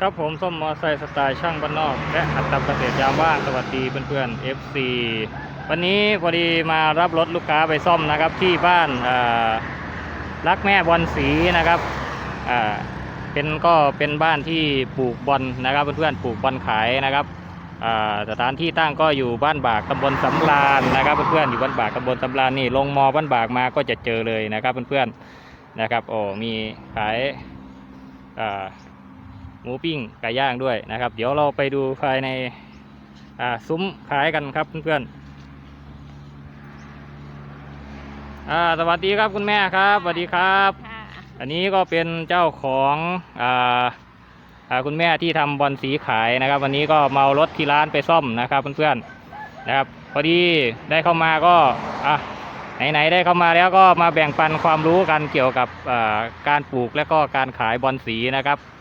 ครับผมส้มมอไซค์สไตล์ช่างบ้านนอก และหัดทำเกษตรยามว่างสวัสดีเพื่อนๆ FC วันนี้พอดีมารับรถลูกค้าไปซ่อมนะครับ ที่บ้านรักแม่บอลสีนะครับเป็นก็เป็นบ้านที่ปลูกบอลนะครับเพื่อนๆปลูกบอลขายนะครับสถานที่ตั้งก็อยู่บ้านบากตำบลสำราญนะครับเพื่อนๆอยู่บ้านบากตำบลสำราญนี่ลงมอบ้านบากมาก็จะเจอเลยนะครับเพื่อนๆนะครับโอ้มีขายอ่า มูปิ้งไก่ย่างด้วยนะครับ เดี๋ยวเราไปดูภายในอ่าซุ้มขายกันครับเพื่อนๆอ่าสวัสดีครับคุณแม่ครับสวัสดีครับค่ะอันนี้ก็เป็นเจ้าของอ่าอ่าคุณแม่ที่ทำบอลสีขายนะครับ วันนี้ก็เมารถที่ร้านไปซ่อมนะครับเพื่อนๆนะครับ พอดีได้เข้ามาก็อะไหนๆได้เข้ามาแล้วก็มาแบ่งปันความรู้กันเกี่ยวกับอ่าการปลูกและก็การขายบอลสีนะครับอ่า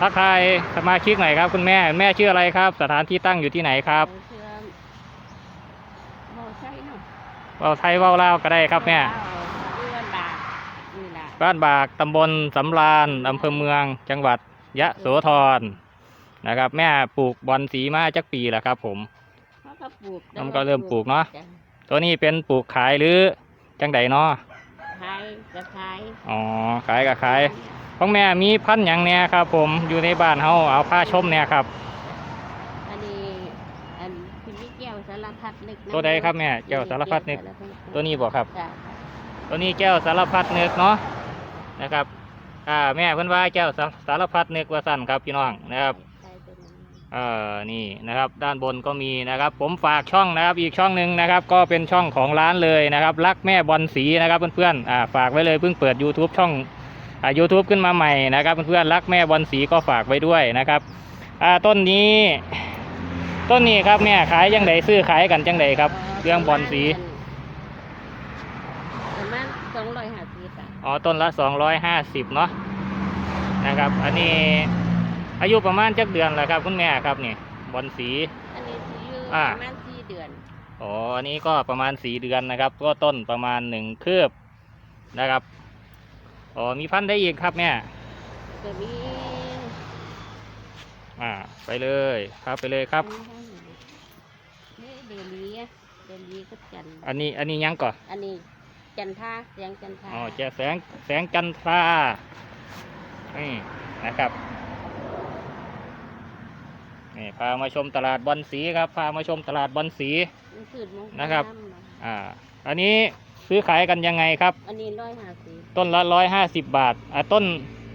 ทักทายสมาชิกหน่อยครับคุณแม่ แม่ชื่ออะไรครับ สถานที่ตั้งอยู่ที่ไหนครับเชื่อมบ่ใช่เนาะเว้าไทยเว้าลาวก็ได้ครับแม่เรื่องบาทนี่ล่ะบ้านบากตำบลสำราญอำเภอเมือง จังหวัดยะโสธรนะครับ แม่ปลูกบอลสีมาจักปีแล้วครับ ผมเขาก็ปลูกมันก็เริ่มปลูกเนาะจ้ตัวนี้เป็นปลูกขายหรือจังใดเนาะขายก็ขายอ๋อขายกับขาย ของแม่มีพันธุ์หยังเนี่ยครับ ผมอยู่ในบ้านเฮาเอาผ้าชมเนี่ยครับ อันนี้อันพี่มิแก้วสารพัดนึกนะตัวใดครับแม่แก้วสารพัดนึกแก้วสารพัดตัวนี้บอกครับ จ้ะตัวนี้แก้วสารพัดนึกเนาะนะครับอ่าแม่เพิ่นว่าแก้วสาสารพัดนึกว่าสั้นครับพี่น้องนะครับ ใช่เป็นอย่างนั้นเอ่อนี่นะครับด้านบนก็มีนะครับ ผมฝากช่องนะครับอีกช่องหนึ่งนะครับ ก็เป็นช่องของร้านเลยนะครับ รักแม่บอลสีนะครับเพื่อนๆอ่าฝากไว้เลยเพิ่งเปิด YouTube ช่อง อ่า YouTube ขึ้นมาใหม่นะครับเพื่อนๆรักแม่บอลสีก็ฝากไว้ด้วยนะครับอ่าต้นนี้ ต้นนี้ครับแม่ขายจังไดซื้อขายกันจังไดครับ เรื่องบอลสีประมาณสองร้อยห้าสิบอะอ๋อต้นละ250เนาะนะครับ อันนี้อายุประมาณจักเดือนแล้วครับคุณแม่ครับนี่บอลสี อันนี้สิอยู่อ่าประมาณสี่เดือนอ๋ออันนี้ก็ประมาณสีเดือนนะครับ ก็ต้นประมาณหนึ่งคืบนะครับ อ๋อมีพันธุ์ได้อีกครับแม่ก็มีอ่า ไปเลยครับไปเลยครับ นี่เดลีอะเดลีก็จันทร์อันนี้อันนี้ยังก่อนอันนี้จันทราเสียงจันทราอ๋อแจแสงแสงจันทรานี่นะครับนี่พามาชมตลาดบอลสีครับ พามาชมตลาดบอลสีมันสืดมงนะครับำเนาะอ่า อันนี้ ซื้อขายกันยังไงครับ อันนี้ร้อยห้าสิบต้นละร้อยห้าสิบบาทอ่าต้น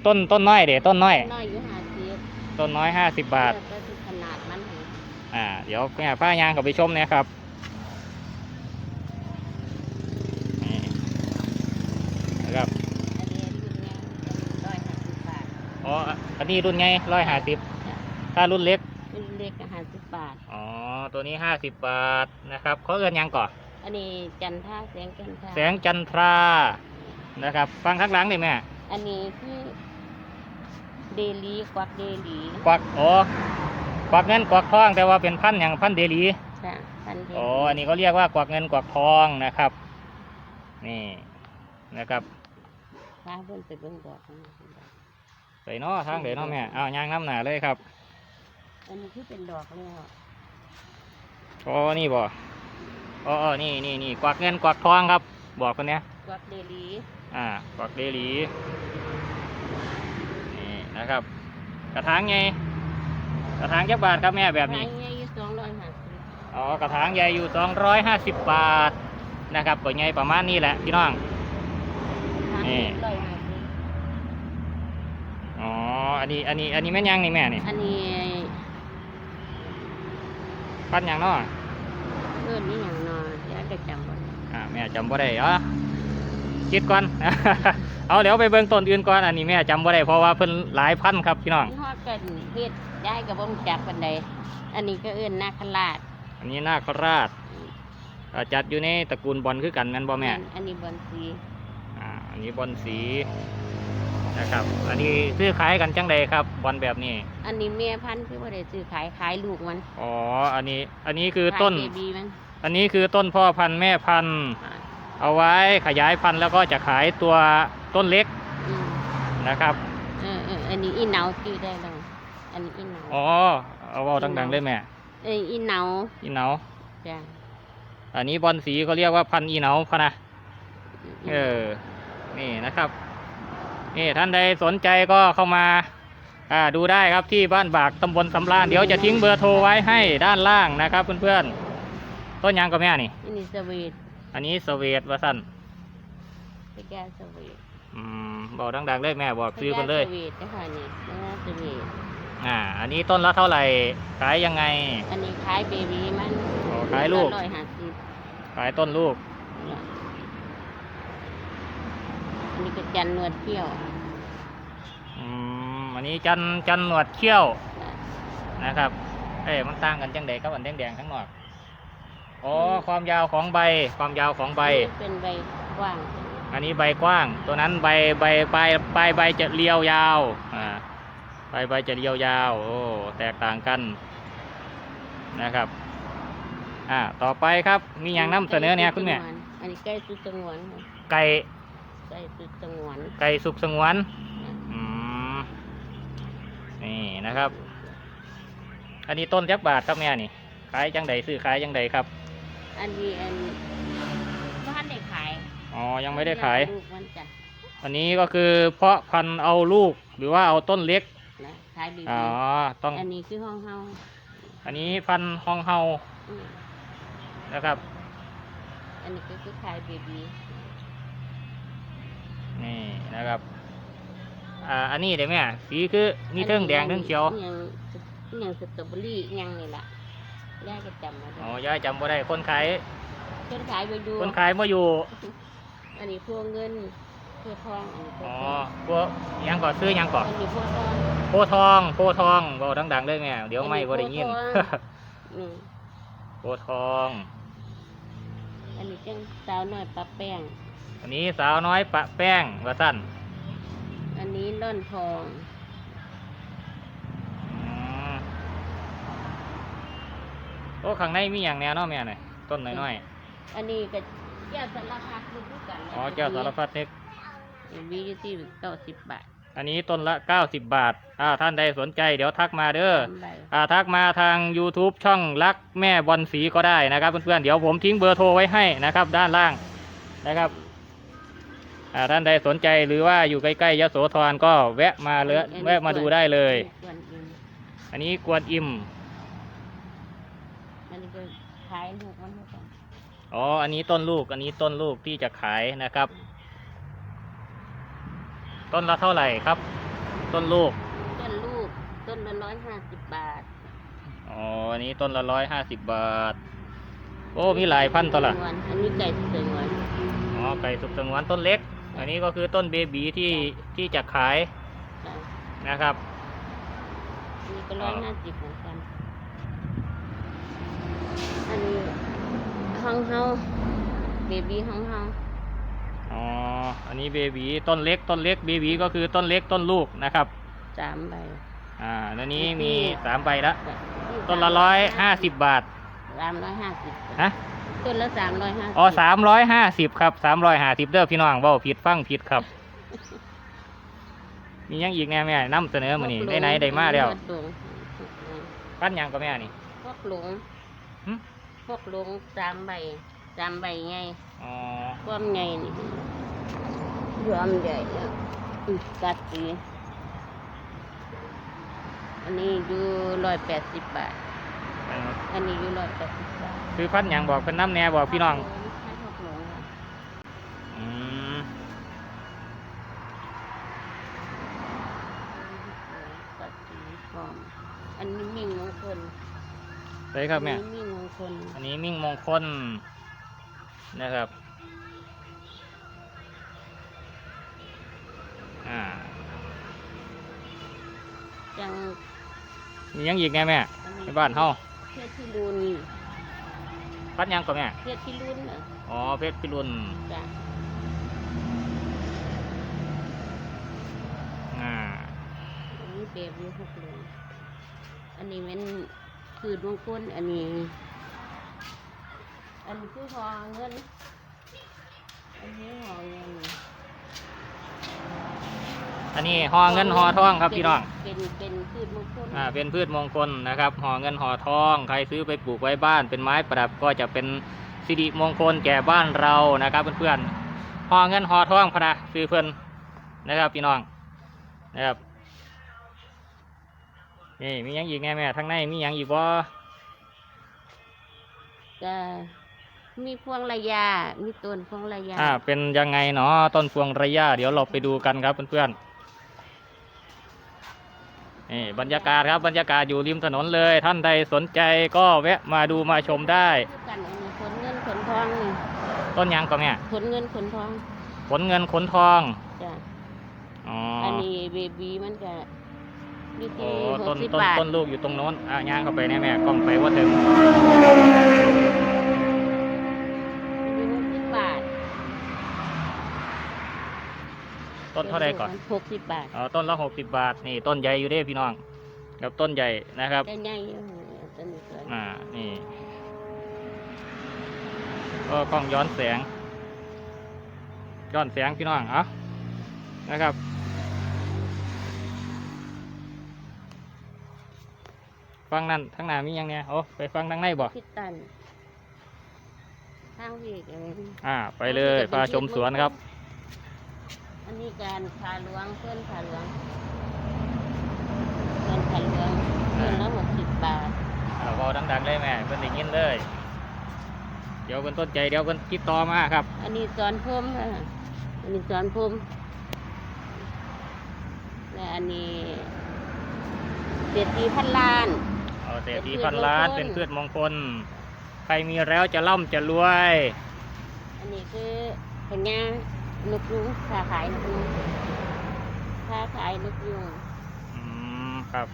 ต้นต้นน้อยเดี๋ยต้นน้อย น้อยอยู่ห้าสิบต้นน้อยห้าสิบบาทเลือกไปที่ขนาดมันให้อ่า เดี๋ยวแม่ผ้ายางกับไปชมเนี่ยครับนี่นะครับอันนี้รุ่นนี้ร้อยห้าสิบบาทอ๋ออันนี้รุ่นไงร้อยห้าสิบจ้ะถ้ารุ่นเล็กรุ่นเล็กห้าสิบบาท อ๋อตัวนี้ห้าสิบบาทนะครับเขาเอื้อนหยังก่อน อันนี้จันทราเสียงจันทราแสงจันทรานะครับ ฟังข้างหลังดิแม่อันนี้คือเดลีกวักเดลีกวักอ๋อกวักเงินกวักทอง แต่ว่าเป็นพันธุ์อย่างพันธุ์เดลีจ้ะพันเดลีอ๋ออันนี้เขาเรียกว่ากวักเงินกวักทองนะครับ นี่นะครับพาเพิ่นไปเบิ่งดอกมันไปเนาะทางเดี๋ยวเนาะแม่เอายางน้ำหนาเลยครับ อันนี้คือเป็นดอกแล้วอ๋อนี่บ่ อ๋ออ๋อนี่นี่นี่กวักเงินกวักทองครับ บอกคนเนี้ยกวักเดลีอ่ากวักเดหลีนี่นะครับ กระถางไงกระถางจักบาทครับแม่แบบนี้ทางนี้อยู่สองร้อยห้าสิบอ๋อกระถางใหญ่อยู่สองร้อยห้าสิบบาทนะครับก็ใหญ่ประมาณนี้แหละพี่น้องทางนี่นี้ร้อยห้าสิบอ๋ออันนี้อันนี้อันนี้แม่นยังนี่แม่นี่อันนี้พันยังเนาะ แม่จำบ่ได้อ๋อคิดก่อน เอาเดี๋ยวไปเบิ่งต้นอื่นก่อนอันนี้แม่จำบ่ได้เพราะว่าเพิ่นหลายพันครับพี่น้องมันฮอดกันเฮ็ดย้ายกับบ่รู้จักปานใดอันนี้ก็เอิ้นนาคราช อันนี้นาคราชอ่าจัดอยู่ในตระกูลบอลคือกันแม่นบ่แม่อันนี้บอนสีอ่าอันนี้บอลสีนะครับ อันนี้ซื้อขายกันจังใดครับบอลแบบนี้อันนี้แม่พันธุ์คือบ่ได้ซื้อขายขายลูกมันอ๋ออันนี้อันนี้คือต้น ขายเบบีมัน อันนี้คือต้นพ่อพันธุ์แม่พันธุ์อ่าเอาไว้ขยายพันธุ์แล้วก็จะขายตัวต้นเล็กอืมนะครับเออเอออันนี้อีเหนาชื่อได้แล้วอันนี้อีเหนาอ๋อเอาเว้าดังๆเลยแม่เอ้ยอีเหนาอีเหนาจ้ะอันนี้บอลสีเขาเรียกว่าพันธุ์อีเหนาพะนะเออนี่นะครับนี่ท่านใดสนใจก็เข้ามาอ่าดูได้ครับที่บ้านบากตำบลสำราญเดี๋ยวจะทิ้งเบอร์โทรไว้ให้ด้านล่างนะครับเพื่อนๆ ต้นยางกับแม่นี่ อันนี้สวีทอันนี้สเวตวาสันพระแก้วสวีทอืมบอกดังๆเลยแม่บอกซื้อกันเลยพระแก้วสวีทนะคะนี่พระแก้วสวีทอ่า อันนี้ต้นละเท่าไหร่ ขายยังไง อันนี้ขายเบบีมันอ๋อขายลูก ร้อยห้าสิบขายต้นลูก อันนี้ก็จันทร์นวดเที่ยวอืม อันนี้จันจันหนวดเขี้ยวนะครับ เอ้ยมันต่างกันจังใดกับอันแดงๆข้างนอก อ๋อความยาวของใบ ความยาวของใบ เป็นใบกว้าง อันนี้ใบกว้าง ตัวนั้นใบใบปลายปลายใบจะเรียวยาวอ่าปลายใบจะเรียวยาวโอ้แตกต่างกันนะครับอ่าต่อไปครับมีอย่างนำเสนอเนี่ยคุณแม่อันนี้ใกล้สุดสงวนค่ะไก่ใกล้สุดสงวนไก่สุกสงวนอืมนี่นะครับ อันนี้ต้นจักบาทครับแม่นี่ขายจังใดซื้อขายจังใดครับ อันนี้อันบ้านได้ขายอ๋อ ยังไม่ได้ขาย ลูกมันจ้ะอันนี้ก็คือเพาะพันธุ์เอาลูกหรือว่าเอาต้นเล็ก นะขายเบบีอ๋อ ต้อง อันนี้คือห้องเฮาอันนี้พันธุ์ฮองเฮา อืมนะครับ อันนี้ก็คือขายเบบีนี่นะครับ อ่า อันนี้เดี๋ยวแม่ สีคือมีเทิงแดงเทิงเขียวอหยังอหยังสตรอเบอรี่อหยังนี่ล่ะ ย่าก็จำมาได้อ๋อยายจำบ่ได้คนขายคนขายไปดูคนขายมาอยู่ อันนี้พวกเงินเพื่อทองอันนี้พวกอ๋อทองพวกหยังก่อซื้อหยังก่ออันนี้พวกทองโพธิ์ทองโพธิ์ทองบอกดังๆเลยแม่เดี๋ยวไม่บ่ได้ยินโพธิ์ทองอืมโพธิ์ทอง อันนี้จังสาวน้อยปลาแป้ง อันนี้สาวน้อยปะแป้งว่าสั้นอันนี้ล่อนทอง อืม โอ้ข้างในมีอย่างแนวเนาะแม่น่ะต้นน้อยอันนี้ก็แก้วสารพัดคือผู้กันๆอ๋อแก้วสารพัดนึกวีอยู่ที่เก้าสิบบาท อันนี้ต้นละ 90 บาทอ่าท่านใดสนใจเดี๋ยวทักมาเด้อสามใบอ่าทักมาทาง YouTube ช่องรักแม่บอลสีก็ได้นะครับเพื่อนๆเดี๋ยวผมทิ้งเบอร์โทรไว้ให้นะครับ ด้านล่างนะครับอ่าท่านใดสนใจหรือว่าอยู่ใกล้ๆยโสธรก็แวะมาเลยแวะมาดูได้เลย ส่วนอื่นอันนี้กวนอิมอันนี้ก็ ขายลูกมันเหมือนกันอ๋อ อันนี้ต้นลูก อันนี้ต้นลูกที่จะขายนะครับ ต้นละเท่าไหร่ครับ ต้นลูก ต้นลูก ต้นละร้อยห้าสิบบาท อ๋อ อันนี้ต้นละร้อยห้าสิบบาท โอ้ มีหลายพันธุ์ตัวละอันนี้ไก่สงวนอ๋อ ไก่สุกสงวนต้นเล็ก อันนี้ก็คือต้นเบบีที่ที่จะขายจ้ะนะครับอันนี้ก็ร้อยห้าสิบเหมือนกัน อันนี้ห้องเฮาเบบีห้องเฮาอ๋อ อันนี้เบบีต้นเล็กต้นเล็กเบบีก็คือต้นเล็กต้นลูกนะครับสามใบ อ่าแล้วนี้มีสามใบละจ้ะต้นละร้อยห้าสิบบาทสามร้อยห้าสิบฮะต้นละสามร้อยห้าสิบอ๋อสามร้อยห้าสิบครับสามร้อยห้าสิบเด้อพี่น้องเบ้าผิดฟังผิดครับ มีหยังอีกแน่แม่นำเสนอมานี่ได้ไหนได้มาแล้วพกหลงปั้นหยังก็แม่นี่พวกหลงหึ พวกหลงสามใบสามใบไงอ๋อความใหญ่นี่ความใหญ่เนี่ยอืมกัดสีอันนี้อยู่ร้อยแปดสิบบาท อันนี้อยู่ร้อยแปดสิบบาท คือพันหยังบอกเป็นน้ำแน่บอกพี่น้องให้พวกหลงค่ะอืมกัดสีฟอมอันนี้มิ่งมงคลเลยครับแม่อันนี้มิ่งมงค ล อันนี้มิ่งมงคลนะครับ อ่าจังมีหยังอีกแน่แม่อัในบ้านเฮาเพชรพิรุนพันหยังก็แม่เพชรพิรุนน่ะอ๋อเพชรพิรุณจ้ะอ่าอันนี้เบบอยู่หกหลงอันนี้มันคือดวงก้นอันนี้ อันนี้คือหอเงิน อันนี้หอเงินอันนี้ห่อเงินห่อทองครับพี่น้อง เป็นเป็นพืชมงคลอ่า เป็นพืชมงคลนะครับห่อเงินห่อทอง ใครซื้อไปปลูกไว้บ้าน เป็นไม้ประดับก็จะเป็นสิริมงคลแก่บ้านเรานะครับเพื่อนๆห่อเงินห่อทองพะนะซื้อเพื่อนนะครับพี่น้องนะครับนี่มีหยังอีกแน่แม่ทั้งในมีหยังอีกบ่ก็ มีพวงระยามีต้นพวงระยาอ่าเป็นยังไงเนาะต้นพวงระยะเดี๋ยวเราไปดูกันครับเพื่อนๆนี่บรรยากาศครับบรรยากาศอยู่ริมถนนเลย ท่านใดสนใจก็แวะมาดูมาชมได้ คือกันอันนี้ขนเงินขนทองนี่ต้นหยังก็แม่ขนเงินขนทองขนเงินขนทองจ้ะอ๋ออันนี้เบบีมันก็อยู่โอ้ที่หต้กนสิบต้นบาทต้นลูกอยู่ตรงโน้นอะย่างเข้าไปแน่แม่กล้องไปว่าถึง อยู่หกสิบบาท ต้ นเท่าไรก่อนหกสิบบาท อ๋อต้นละหกสิบบาท นี่ต้นใหญ่อยู่เด้พี่น้องกับต้นใหญ่นะครับได้ใหญ่อยู่ต้นนี้สวยอ่า นี่ ก็กล้องย้อนแสง ย้อนแสงพี่น้องเอานะครับฟังนั่นทั้งหน้ามีหยังเนี่ยโอ้ไปฟังทางในบ่คิดตันทางพี่เองอ่า ไปเลยพาชมสวนครับ อันนี้การขาหลวงเพื่อนขาหลวงเพื่อนขาหลวงเพื่อนละหกสิบบาทเราเบาดังๆเลยแม่เพิ่นได้ยินเลย เดี๋ยวเพิ่นต้นใจเดี๋ยวเพิ่นติดต่อมาครับ อันนี้สอนพรมค่ะอันนี้สอนพรมและอันนี้เศรษฐีพันล้านเอาเศรษฐีเป็นพืชพันล้านมงคลเป็นพืชมงคล ใครมีแล้วจะร่ำจะรวย อันนี้คือพญา นกยุงค้าขายนกยุงค้าขายนกยุงอืมครับ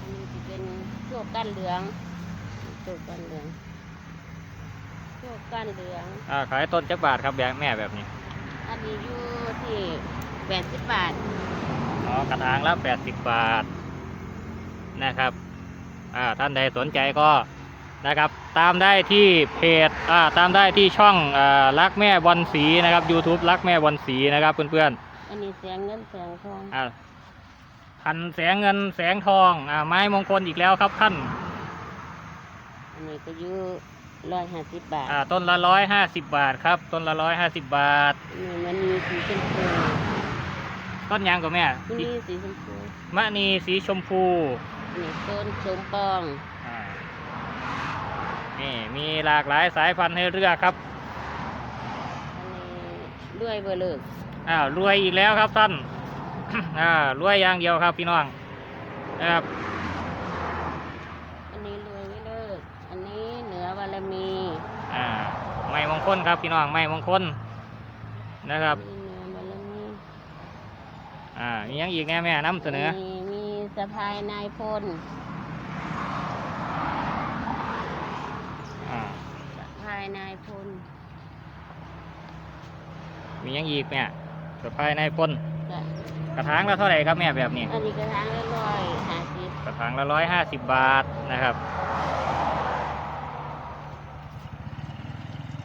อันนี้จะเป็นโชคก้านเหลืองโชคก้านเหลืองโชคก้านเหลืองอ่าขายต้นจักบาทครับแบบแม่แบบนี้ อันนี้อยู่ที่แปดสิบบาทอ๋อกระถางละแปดสิบบาทนะครับอ่าท่านใดสนใจก็ นะครับ ตามได้ที่เพจอ่าตามได้ที่ช่องอ่ารักแม่บอลสีนะครับ YouTube รักแม่บอลสีนะครับเพื่อนอันนี้แสงเงินแสงทองๆอ่าพันแสงเงินแสงทองอ่าไม้มงคลอีกแล้วครับท่านอันนี้ก็อยู่ร้อยห้าสิบบาทอ่าต้นละร้อยห้าสิบบาทครับ ต้นละร้อยห้าสิบบาทนี่มันมีสีชมพูต้นยางกับแม่ที่นี่สีชมพูมะนีสีชมพู อันนี้ต้นชมปองอ่า นี่มีหลากหลายสายพันธุ์ให้เลือกครับอันนี้ด้วยเบอร์เลิกอ้าวรวยอีกแล้วครับท่าน อ่ารวยอย่างเดียวครับพี่น้องนะครับอันนี้รวยไม่เลิกอันนี้เหนือบารมีอ่าไม้มงคลครับพี่น้องไม้มงคลนะครับอันนี้เหนือบารมีอ่ามีหยังอีกแน่แม่นำเสนออัมีมีสะพายนายพล อ่า สะพายนายพลมีหยังอีกเนี่ยสะพายในปนก็กระถางละเท่าไหร่ครับแม่แบบนี้ อันนี้กระถางละร้อยห้าสิบกระถางละร้อยห้าสิบบาทนะครับ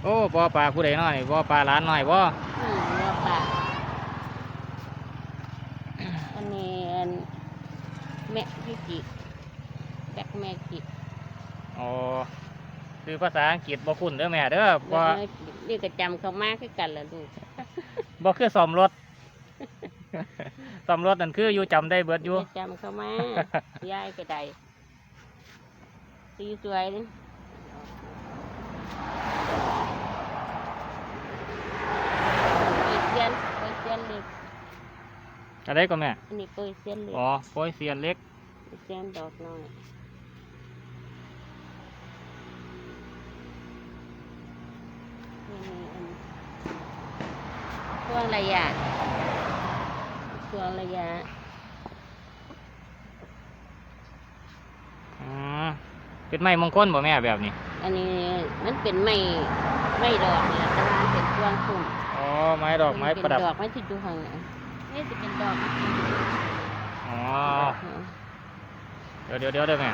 โอ้ปอปลาผู้ใดน้อยปอปลาหล้านน้อยบ่อืมเนื้อปลาอันนี้อันแม่พิจิกแบกแม่กิก อ๋อ คือภาษาอังกฤษบ่คุ้นเด้อแม่เด้อบ่แม่กิกนี่ก็จำเขามากคือกันละลูกบ่คือซ่อมรถซ่อมรถนั่นคืออยู่จำได้เบิดอยู่จะจำเขามายายก็ได้สีสวยนี่เปยเซียนเปยเซียนเล็กอะไรก็แม่อันนี้เปยเซียนเล็กอ๋อโปยเซียนเล็กเปยเซียนดอกน้อย วงระยะช่วงระยะอืมเป็นไม้มงคลบ่แม่แบบนี้ อันนี้มันเป็นไม้ไม้ดอกนี่แหละแต่ว่ามันเป็นช่วงคุ่มอ๋อไม้ดอกไม้ประดับ เป็นดอกไม้ที่อยู่ข้างหลังนี่จะเป็นดอกอ๋อ เดี๋ยวเดี๋ยวเดี๋ยวเด้อแม่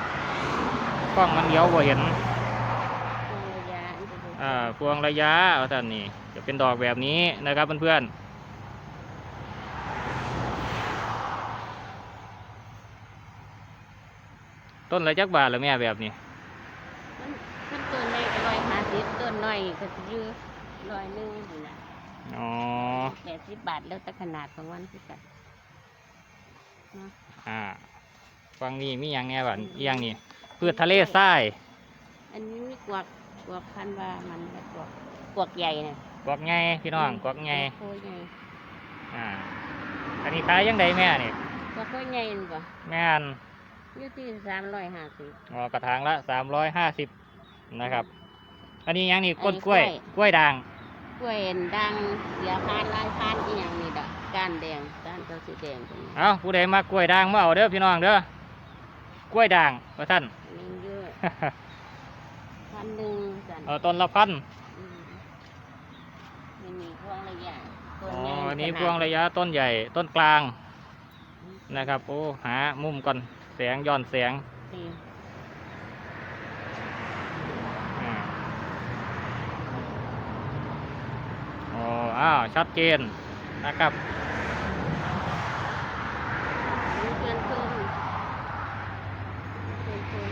กล้องมันเลี้ยวบ่เห็น พวงระยะเอาท่านนี่จะเป็นดอกแบบนี้นะครับเพื่อนๆต้นละจักบาทเหรือแม่แบบนี้มันมันต้นในร้อยห้าสิบต้นน้อยก็จะอยู่ร้อยหนึ่งอยู่นะอ๋อแปดสิบบาทแล้วแต่ขนาดของวันที่กันเนาะอ่าฟังนี่มีอย่างแน่บ้านอีหยังนี่พืชทะเลทราย อันนี้มีกวัก กวักพันว่ามันแบบกวักกวักใหญ่เนี่ยกวักไงพี่น้องกวักไงโคใหญ่อ่า อันนี้ขายยังไงแม่นี่กวักโคใหญ่นี่ป่ะแม่นอยู่ที่สามร้อยห้าสิบ อ๋อกระถางละสามร้อยห้าสิบนะครับ อันนี้ยังนี่อันนี้ก้นกล้วยกล้วย กล้วยด่าง กล้วยดังเสียพานลายพานอีหยังนี่ดอกก้านแดงก้านเขาสีแดงตรงนี้เอาผู้ใดมากล้วยด่างมาเอาเด้อพี่น้องเด้อกล้วยด่างว่าท่าน อันนี้เยอะพั นหนึ่งจันเอาต้นละพันอืมนี่มีพวงระยะต้นอ๋อใหญ่อันนี้ขนาดพวงระยะต้นใหญ่ต้นกลางนะครับโอ้หามุมก่อนแสงย้อนแสงนี่อ่าอ๋ออ้าวชัดเจนนะครับ นี่เพื่อนชมเพื่อนชม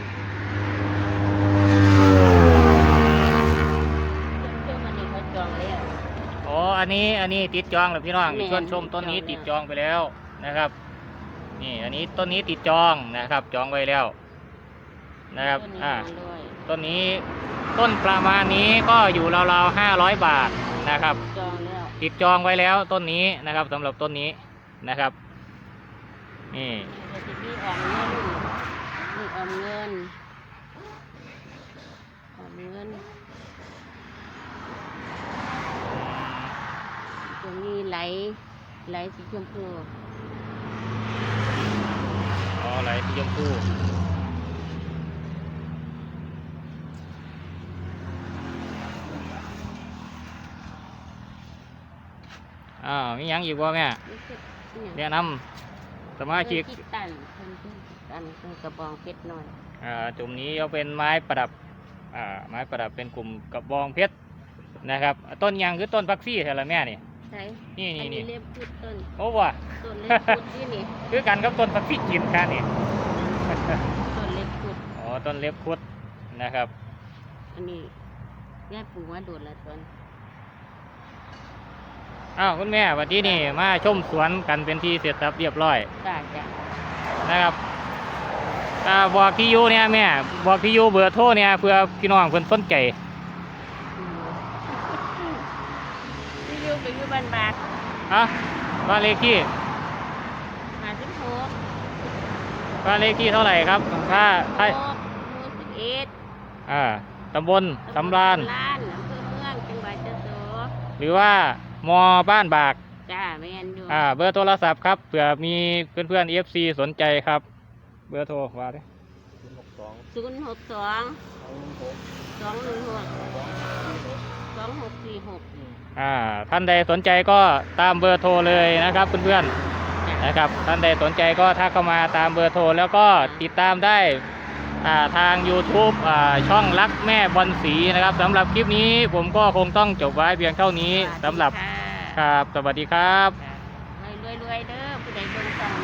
เพื่อนชมอันนี้เขาจองแล้ว อ๋อ อันนี้อันนี้ติดจองแล้วพี่น้องแม่น ชวนชมต้นนี้ติติดดจจอองงไปแล้วนะครับ นี่อันนี้ต้นนี้ติดจองนะครับ จองไว้แล้วนะครับต้นนี้อ่า มาด้วยต้นนี้ต้นประมาณนี้ก็อยู่ราวๆห้าร้อยบาทนะครับ จองแล้วติดจองไว้แล้วต้นนี้นะครับสำหรับต้นนี้นะครับ นี่เดี๋ยวจะมีออมเงินนี่ออมเงินออมเงิน จะมีไหลไหลสีชมพูอ๋ออะไรสีชมพูอ้าวมีหยังอีกบ่แม่นี่คือเนี่ยแนะนำสมาชิกเพิ่นคิดตันเพิ่นคิดตันเพิ่นกระบองเพชรหน่อยอ่าจุ่มนี้จะเป็นไม้ประดับอ่าไม้ประดับเป็นกลุ่มกระบองเพชรนะครับ ต้นหยังคือต้นพักซี่ใช่ละแม่นี่ ใช่นี่นี่อันี่เล็บพุดต้นโอ้ว่ะต้นเล็บพุดที่นี่คือกันกับต้นพักซี่กินกันนี่ต้นเล็บพุดอ๋อต้นเล็บคุดนะครับ อันนี้แม่ปลูกมาโดดละต้นอ้าวคุณแม่วันนี้นี่มาชมสวนกันเป็นที่เสร็จสับเรียบร้อยจ้าจ้านะครับอ่าบอกที่อยู่เนี่ยแม่บอกที่อยู่เบอร์โทรเนี่ยเพื่อพี่น้องเพิ่นสนใจ อะบ้านเลขที่หาสิบหกบ้านเลขที่เท่าไหร่ครับ ถ้าถ้าหกหมู่สิบเอ็ดอ่าตำบลสำราญ ตำบลล้านอำเภอเมืองจังหวัดเจ้าโสหรือว่ามอบ้านบาก จ้าแม่นอยู่อ่า เบอร์โทรศัพท์ครับเผื่อมีเพื่อนๆ FC สนใจครับ เบอร์โทรว่าดิศูนย์หกสองสองหนึ่งหกสองหกสี่หกอ่า ท่านใดสนใจก็ตามเบอร์โทรเลยนะครับเพื่อนๆนะครับ ท่านใดสนใจก็ทักเข้ามาตามเบอร์โทร แล้วก็ติดตามได้ทาง YouTube ช่องรักแม่บอลสีนะครับสำหรับคลิปนี้ผมก็คงต้องจบไว้เพียงเท่านี้สำหรับครับสวัสดีครับรวยๆเด้อผู้ใดเบิ่งช่ง